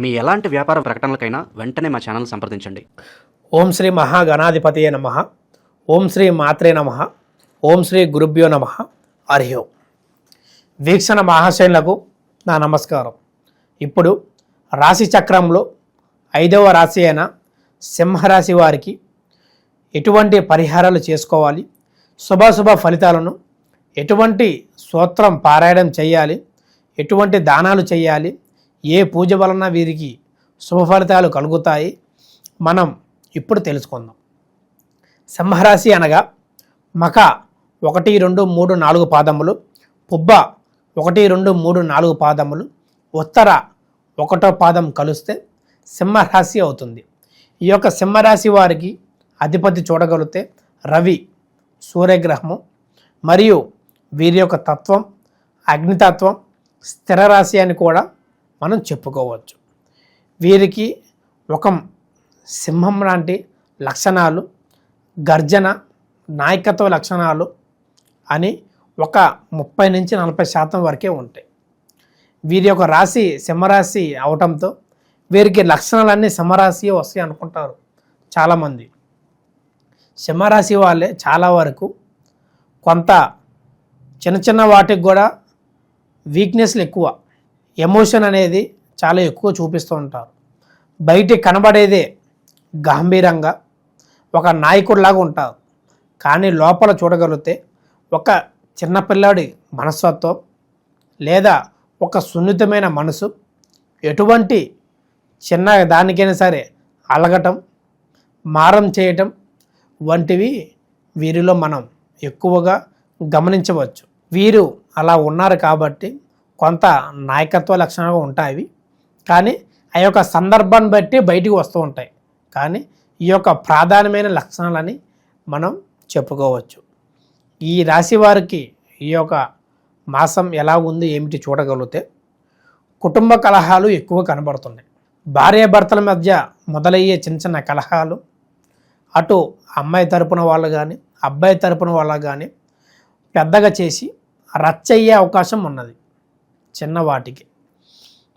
మీ ఎలాంటి వ్యాపార ప్రకటనలకైనా వెంటనే మా ఛానల్ సంప్రదించండి. ఓం శ్రీ మహాగణాధిపతియే నమ. ఓం శ్రీ మాత్రే నమ. ఓం శ్రీ గురుభ్యో నమ. హరి ఓం. వీక్షణ మహాశైనులకు నా నమస్కారం. ఇప్పుడు రాశి చక్రంలో ఐదవ రాశి అయిన సింహరాశి వారికి ఎటువంటి పరిహారాలు చేసుకోవాలి? శుభాశుభ ఫలితాలను ఎటువంటి స్తోత్రం పారాయణం చేయాలి? ఎటువంటి దానాలు చేయాలి? ఏ పూజ వలన వీరికి శుభ ఫలితాలు కలుగుతాయి? మనం ఇప్పుడు తెలుసుకుందాం. సింహరాశి అనగా మక ఒకటి రెండు మూడు నాలుగు పాదములు పుబ్బ ఒకటి రెండు మూడు నాలుగు పాదములు ఉత్తర ఒకటో పాదం కలిస్తే సింహరాశి అవుతుంది. ఈ యొక్క సింహరాశి వారికి అధిపతి చూడగలిగితే రవి సూర్యగ్రహము మరియు వీరి యొక్క తత్వం అగ్నితత్వం స్థిర రాశి అని కూడా మనం చెప్పుకోవచ్చు. వీరికి ఒక సింహం లాంటి లక్షణాలు గర్జన నాయకత్వ లక్షణాలు అని ఒక ముప్పై నుంచి నలభై శాతం వరకే ఉంటాయి. వీరి యొక్క రాశి సింహరాశి అవటంతో వీరికి లక్షణాలన్నీ సింహరాశి వస్తాయి అనుకుంటారు చాలామంది. సింహరాశి వాళ్ళే చాలా వరకు కొంత చిన్న చిన్న వాటికి కూడా వీక్నెస్లు ఎక్కువ. ఎమోషన్ అనేది చాలా ఎక్కువ చూపిస్తూ ఉంటారు. బయట కనబడేదే గంభీరంగా ఒక నాయకుడిలాగా ఉంటారు. కానీ లోపల చూడగలిగితే ఒక చిన్నపిల్లాడి మనస్తత్వం లేదా ఒక సున్నితమైన మనసు ఎటువంటి చిన్న దానికైనా సరే అలగటం మారం చేయటం వంటివి వీరిలో మనం ఎక్కువగా గమనించవచ్చు. వీరు అలా ఉన్నారు కాబట్టి కొంత నాయకత్వ లక్షణాలు ఉంటాయి. కానీ ఆ యొక్క సందర్భాన్ని బట్టి బయటికి వస్తూ ఉంటాయి. కానీ ఈ యొక్క ప్రాధాన్యమైన లక్షణాలని మనం చెప్పుకోవచ్చు. ఈ రాశి వారికి ఈ యొక్క మాసం ఎలా ఉంది ఏమిటి చూడగలిగితే కుటుంబ కలహాలు ఎక్కువ కనబడుతున్నాయి. భార్యాభర్తల మధ్య మొదలయ్యే చిన్న చిన్న కలహాలు అటు అమ్మాయి తరపున వాళ్ళు కానీ అబ్బాయి తరపున వాళ్ళ కానీ పెద్దగా చేసి రచ్చయ్యే అవకాశం ఉన్నది. చిన్నవాటికి.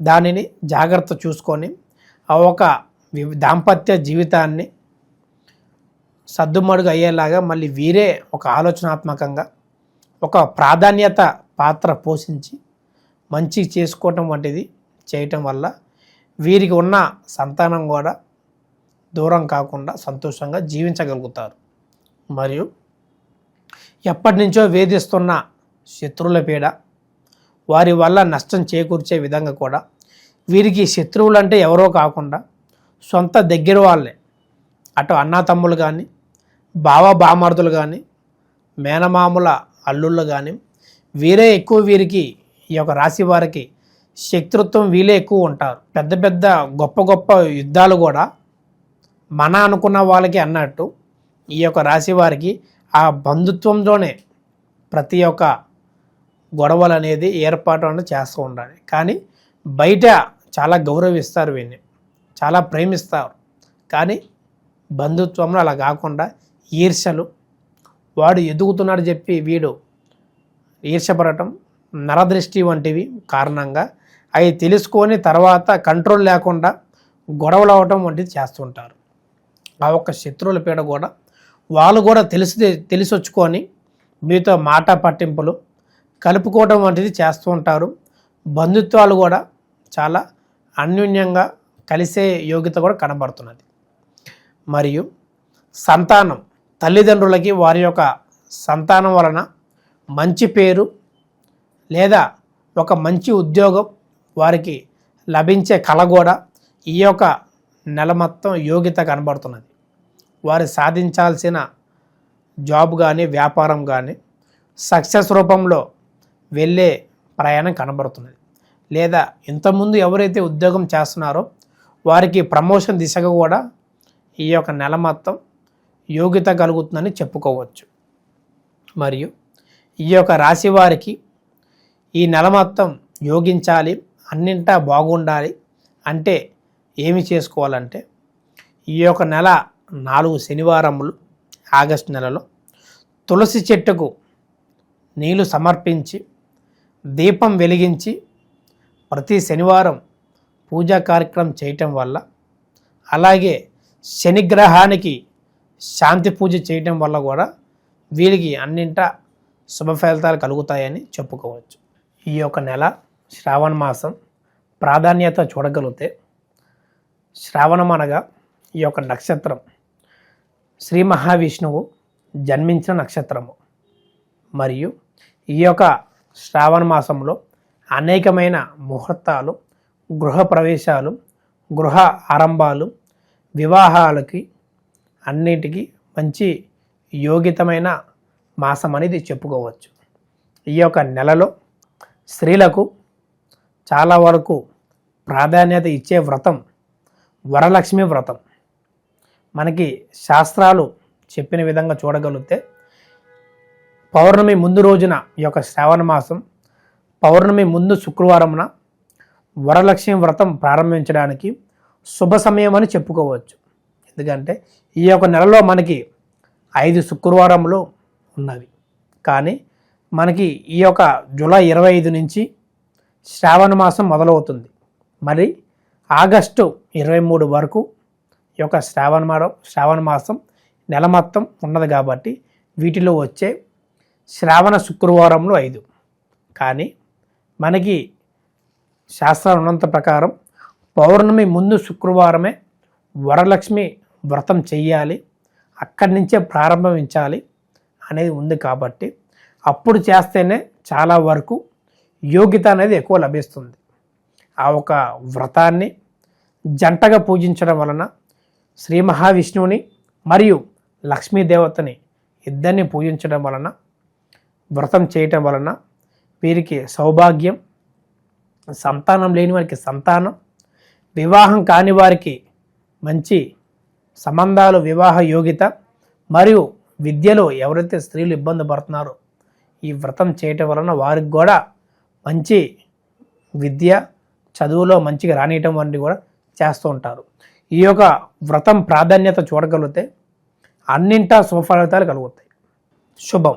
దానిని జాగ్రత్త చూసుకొని ఆ ఒక దాంపత్య జీవితాన్ని సర్దుమడుగు అయ్యేలాగా మళ్ళీ వీరే ఒక ఆలోచనాత్మకంగా ఒక ప్రాధాన్యత పాత్ర పోషించి మంచి చేసుకోవటం వంటిది చేయటం వల్ల వీరికి ఉన్న సంతానం కూడా దూరం కాకుండా సంతోషంగా జీవించగలుగుతారు. మరియు ఎప్పటి నుంచో వేధిస్తున్న శత్రువుల పీడ వారి వల్ల నష్టం చేకూర్చే విధంగా కూడా వీరికి శత్రువులు అంటే ఎవరో కాకుండా సొంత దగ్గర వాళ్ళే. అటు అన్నాతమ్ములు కానీ బావ బామర్దులు కానీ మేనమాముల అల్లుళ్ళు కానీ వీరే ఎక్కువ వీరికి ఈ యొక్క రాశి వారికి శత్రుత్వం వీలే ఎక్కువ ఉంటారు. పెద్ద పెద్ద గొప్ప గొప్ప యుద్ధాలు కూడా మన అనుకున్న వాళ్ళకి అన్నట్టు ఈ యొక్క రాశి వారికి ఆ బంధుత్వంలోనే ప్రతి ఒక్క గొడవలు అనేది ఏర్పాటు అనేది చేస్తూ ఉండాలి. కానీ బయట చాలా గౌరవిస్తారు వీడిని చాలా ప్రేమిస్తారు. కానీ బంధుత్వంలో అలా కాకుండా ఈర్షలు వాడు ఎదుగుతున్నాడు చెప్పి వీడు ఈర్షపడటం నరదృష్టి వంటివి కారణంగా అవి తెలుసుకొని తర్వాత కంట్రోల్ లేకుండా గొడవలు అవటం వంటిది చేస్తుంటారు. ఆ ఒక్క శత్రువుల పీడ కూడా వాళ్ళు కూడా తెలిసి తెలిసొచ్చుకొని మీతో మాట పట్టింపులు కలుపుకోవడం వంటిది చేస్తూ ఉంటారు. బంధుత్వాలు కూడా చాలా అన్యోన్యంగా కలిసే యోగ్యత కూడా కనబడుతున్నది. మరియు సంతానం తల్లిదండ్రులకి వారి యొక్క సంతానం వలన మంచి పేరు లేదా ఒక మంచి ఉద్యోగం వారికి లభించే కళ కూడా ఈ యొక్క నెల మొత్తం యోగ్యత కనబడుతున్నది. వారు సాధించాల్సిన జాబ్ కానీ వ్యాపారం కానీ సక్సెస్ రూపంలో వెళ్ళే ప్రయాణం కనబడుతున్నది. లేదా ఇంతకుముందు ఎవరైతే ఉద్యోగం చేస్తున్నారో వారికి ప్రమోషన్ దిశగా కూడా ఈ యొక్క నెల మొత్తం యోగ్యత కలుగుతుందని చెప్పుకోవచ్చు. మరియు ఈ యొక్క రాశి వారికి ఈ నెల మొత్తం యోగించాలి అన్నింటా బాగుండాలి అంటే ఏమి చేసుకోవాలంటే ఈ యొక్క నెల నాలుగు శనివారములు ఆగస్టు నెలలో తులసి చెట్టుకు నీళ్ళు సమర్పించి దీపం వెలిగించి ప్రతి శనివారం పూజా కార్యక్రమం చేయటం వల్ల అలాగే శనిగ్రహానికి శాంతి పూజ చేయటం వల్ల కూడా వీరికి అన్నింట శుభ ఫలితాలు కలుగుతాయని చెప్పుకోవచ్చు. ఈ యొక్క నెల శ్రావణ మాసం ప్రాధాన్యత చూడగలిగితే శ్రావణం అనగా ఈ యొక్క నక్షత్రం. శ్రీ మహావిష్ణువు జన్మించిన నక్షత్రము. మరియు ఈ యొక్క శ్రావణ మాసంలో అనేకమైన ముహూర్తాలు గృహ ప్రవేశాలు గృహ ఆరంభాలు వివాహాలకి అన్నిటికీ మంచి యోగితమైన మాసం అనేది చెప్పుకోవచ్చు. ఈ యొక్క నెలలో స్త్రీలకు చాలా వరకు ప్రాధాన్యత ఇచ్చే వ్రతం వరలక్ష్మి వ్రతం. మనకి శాస్త్రాలు చెప్పిన విధంగా చూడగలిగితే పౌర్ణమి ముందు రోజున ఈ యొక్క శ్రావణ మాసం పౌర్ణమి ముందు శుక్రవారమున వరలక్ష్మి వ్రతం ప్రారంభించడానికి శుభ సమయం అని చెప్పుకోవచ్చు. ఎందుకంటే ఈ యొక్క నెలలో మనకి ఐదు శుక్రవారములు ఉన్నవి. కానీ మనకి ఈ యొక్క జూలై ఇరవై ఐదు నుంచి శ్రావణ మాసం మొదలవుతుంది. మరి ఆగస్టు ఇరవై మూడు వరకు ఈ యొక్క శ్రావణ మాసం శ్రావణ మాసం నెల మొత్తం ఉన్నది కాబట్టి వీటిలో వచ్చే శ్రావణ శుక్రవారంలో ఐదు. కానీ మనకి శాస్త్రం ఉన్నంత ప్రకారం పౌర్ణమి ముందు శుక్రవారమే వరలక్ష్మి వ్రతం చెయ్యాలి అక్కడి నుంచే ప్రారంభించాలి అనేది ఉంది కాబట్టి అప్పుడు చేస్తేనే చాలా వరకు యోగ్యత అనేది ఎక్కువ లభిస్తుంది. ఆ ఒక వ్రతాన్ని జంటగా పూజించడం వలన శ్రీ మహావిష్ణువుని మరియు లక్ష్మీదేవతని ఇద్దరిని పూజించడం వలన వ్రతం చేయటం వలన వీరికి సౌభాగ్యం సంతానం లేని వారికి సంతానం వివాహం కాని వారికి మంచి సంబంధాలు వివాహ యోగ్యత మరియు విద్యలో ఎవరైతే స్త్రీలు ఇబ్బంది పడుతున్నారో ఈ వ్రతం చేయటం వలన వారికి కూడా మంచి విద్య చదువులో మంచిగా రానియటం వంటివి కూడా చేస్తూ ఉంటారు. ఈ యొక్క వ్రతం ప్రాధాన్యత చూడగలిగితే అన్నింటా సుఫలితాలు కలుగుతాయి. శుభం.